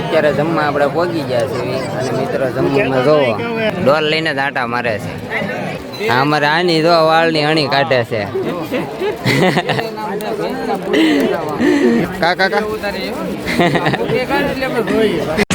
અત્યારે જમવા આપણે પહોંચી ગયા છીએ અને મિત્રો જમવામાં જોવો ડોલ લઈને દાંટા મારે છે. અમારે આની જો વાળની અણી કાઢે છે. કા કાકા.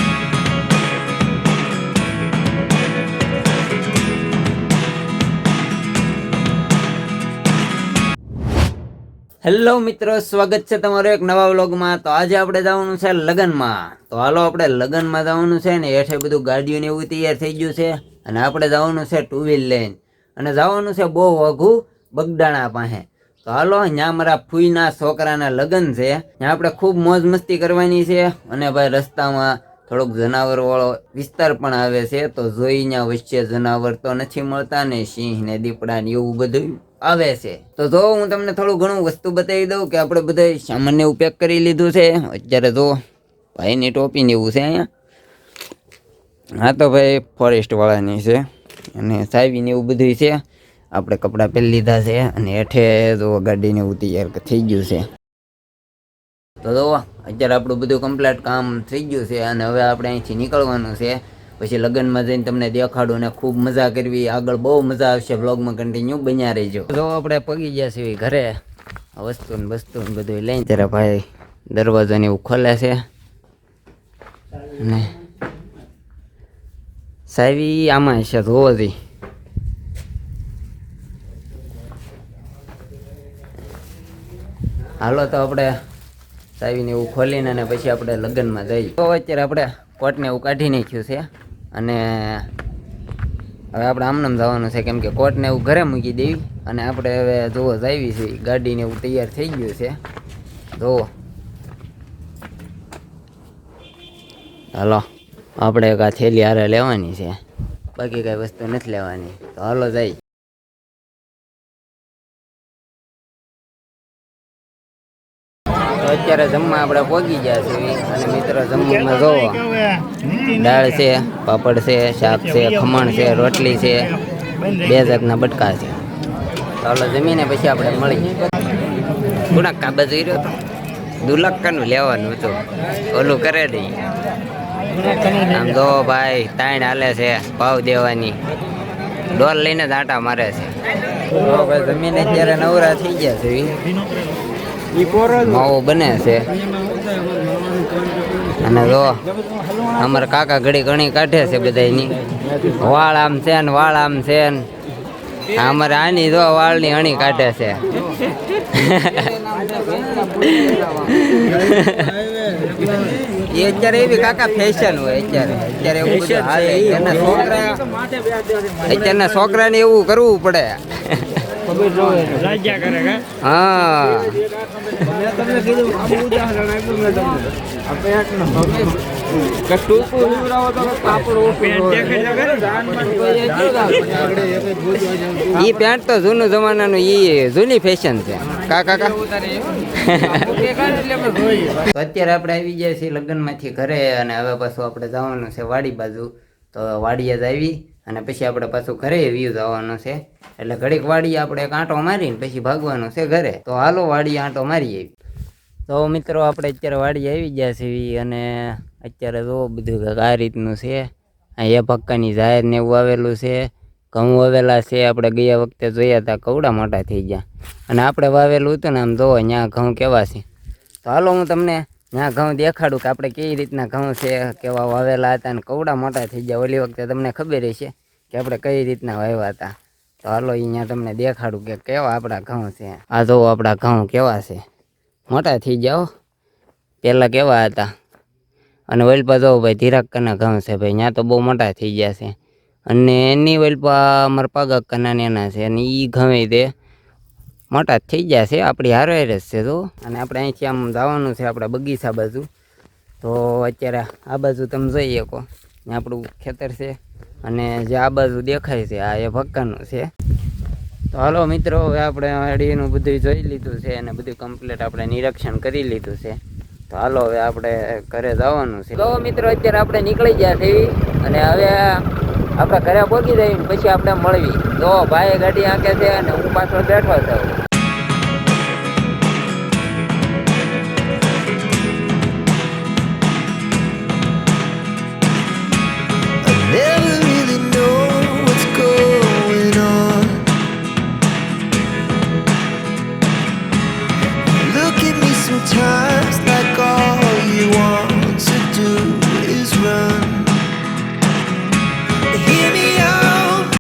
હેલો મિત્રો, સ્વાગત છે તમારો એક નવા વ્લોગમાં. તો આજે આપણે જવાનું છે લગનમાં. તો હાલો આપણે લગ્નમાં જવાનું છે ને, હેઠે બધું ગાડીઓને એવું તૈયાર થઈ ગયું છે. અને આપણે જવાનું છે ટુ વ્હીલ લઈને અને જવાનું છે બહુ વઘુ બગડાણા પાસે. તો હાલો ત્યાં મારા ફૂઈના છોકરાના લગ્ન છે. ત્યાં આપણે ખૂબ મોજ મસ્તી કરવાની છે. અને ભાઈ રસ્તામાં થોડોક જનાવરવાળો વિસ્તાર પણ આવે છે. તો જોઈ ત્યાં વચ્ચે જનાવર તો નથી મળતા ને, સિંહ ને દીપડા ને એવું બધું. આવે છે. તો જો હું તમને થોડું ઘણું વસ્તુ બતાવી દઉં કે આપણે બધા સામાન્ય ઉપયોગ કરી લીધું છે. અત્યારે જો ભાઈની ટોપીને એવું છે અહીંયા. હા તો ભાઈ ફોરેસ્ટવાળાની છે. અને સાહેબીને એવું બધું છે. આપણે કપડાં પહેરી લીધા છે અને હેઠે તો ગાડીને એવું તૈયાર થઈ ગયું છે. તો જો અત્યારે આપણું બધું કમ્પ્લીટ કામ થઈ ગયું છે અને હવે આપણે અહીંથી નીકળવાનું છે. પછી લગ્નમાં જઈને તમને દેખાડું ને ખૂબ મજા કરવી. આગળ બહુ મજા આવશે વ્લોગમાં કન્ટિન્યુ બન્યા રહીજો. જો આપણે પગી ગયા છીએ ઘરે. વસ્તુ ને વસ્તુ ને બધું લઈને. ત્યારે ભાઈ દરવાજાને એવું ખોલે છે. અને સાહેબી આમાં છે જોવાથી હાલો તો આપણે સાવીને એવું ખોલીને અને પછી આપણે લગ્નમાં જઈએ. તો અત્યારે આપણે કોટને એવું કાઢી નાખ્યું છે. અને હવે આપણે આમનામ જવાનું છે કેમ કે કોટને એવું ઘરે મૂકી દેવી અને આપણે હવે જોવો જાવી છે, ગાડીને એવું તૈયાર થઈ ગયું છે. જોવો. હાલો, આપણે એક આ થેલી હારે લેવાની છે. બાકી કાંઈ વસ્તુ નથી લેવાની. તો હાલો જાય. તો અત્યારે જમવા આપણે પહોંચી ગયા છીએ અને મિત્રો જમવામાં જોવો. દાળ છે, પાપડ છે, શાક છે, ખમણ છે, રોટલી છે, બે જાતના બટકા છે. ચાલો જમીને પછી આપણે મળી ગુણાક કાબા જઈ રહ્યો તો દુલક્કાનું લેવાનું હતું. ઓલું કરે નહીં આમ જો ભાઈ, તાણ હાલે છે, ભાવ દેવાની. ડોલ લઈને જ આટા મારે છે. જમીને અત્યારે નવરા થઈ ગયા છે. માવો બને છે. અને જો અમારા કાકા ઘડી ઘણી કાઢે છે બધાની વાળ આમ છે ને વાળ આમ છે ને. અમારે આની જો વાળની અણી કાઢે છે. એ અત્યારે એવી કાકા ફેશન હોય અત્યારે. અત્યારે એવું બધું હાલે. અત્યારના છોકરા અત્યારના છોકરાને એવું કરવું પડે. હા. ઈ પેન્ટ તો જૂનું જમાનાનું ઈ જૂની ફેશન છે. કા કાકા તો અત્યારે આપણે આવી ગયા છીએ લગ્નમાંથી ઘરે અને હવે પાછું આપણે જવાનું છે વાડી બાજુ. તો વાડીએ જ આવી. અને પછી આપણે પાછું ઘરે વ્યૂ જવાનું છે. એટલે ઘડીક વાડીએ આપણે એક આંટો મારીને પછી ભાગવાનું છે ઘરે. તો હાલો વાડીએ આંટો મારી આવી તો મિત્રો આપણે અત્યારે વાડી આવી ગયા છીએ અને અત્યારે જો બધું કંઈક આ રીતનું છે. અહીંયા પક્કાની જાહેર ને એવું આવેલું છે. ઘઉં વાવેલા છે. આપણે ગયા વખતે જોયા હતા કવડા મોટા થઈ ગયા. અને આપણે વાવેલું હતું ને આમ જોવો, અહીંયા ઘઉં કેવા છે. તો હાલો હું તમને ત્યાં ઘઉં દેખાડું કે આપણે કેવી રીતના ઘઉં છે કેવા વાવેલા હતા અને કવડા મોટા થઈ ગયા. ઓલી વખતે તમને ખબર છે કે આપણે કઈ રીતના વાવ્યા હતા. તો હાલો અહીંયા તમને દેખાડું કે કેવા આપણા ઘઉં છે. આ જોવો આપણા ઘઉં કેવા છે. મોટા થઈ જાઓ પહેલાં કેવા હતા? અને વલપા જો ભાઈ ધીરાક્કાના ઘઉં છે ભાઈ ત્યાં તો બહુ મોટા થઈ ગયા છે. અને એની વલપા અમારા પાગકના એના છે અને એ ઘઉં તે મોટા થઈ ગયા છે. આપણી હારે જ છે તો અને આપણે અહીંથી આમ જવાનું છે આપણા બગીચા બાજુ. તો અત્યારે આ બાજુ તમે જોઈ શકો. આપણું ખેતર છે. અને જે આ બાજુ દેખાય છે, આ એ ભક્કાનું છે. તો હાલો મિત્રો, હવે આપણે અડીનું બધું જોઈ લીધું છે અને બધું કમ્પ્લીટ આપણે નિરીક્ષણ કરી લીધું છે. તો હાલો હવે આપણે ઘરે જવાનું છે. તો મિત્રો, અત્યારે આપણે નીકળી ગયા છે અને હવે આપણે ઘરે પહોંચી જઈએ પછી આપણે મળવી. તો ભાઈ ગાડી આંકે છે અને હું પાછળ બેઠો છું.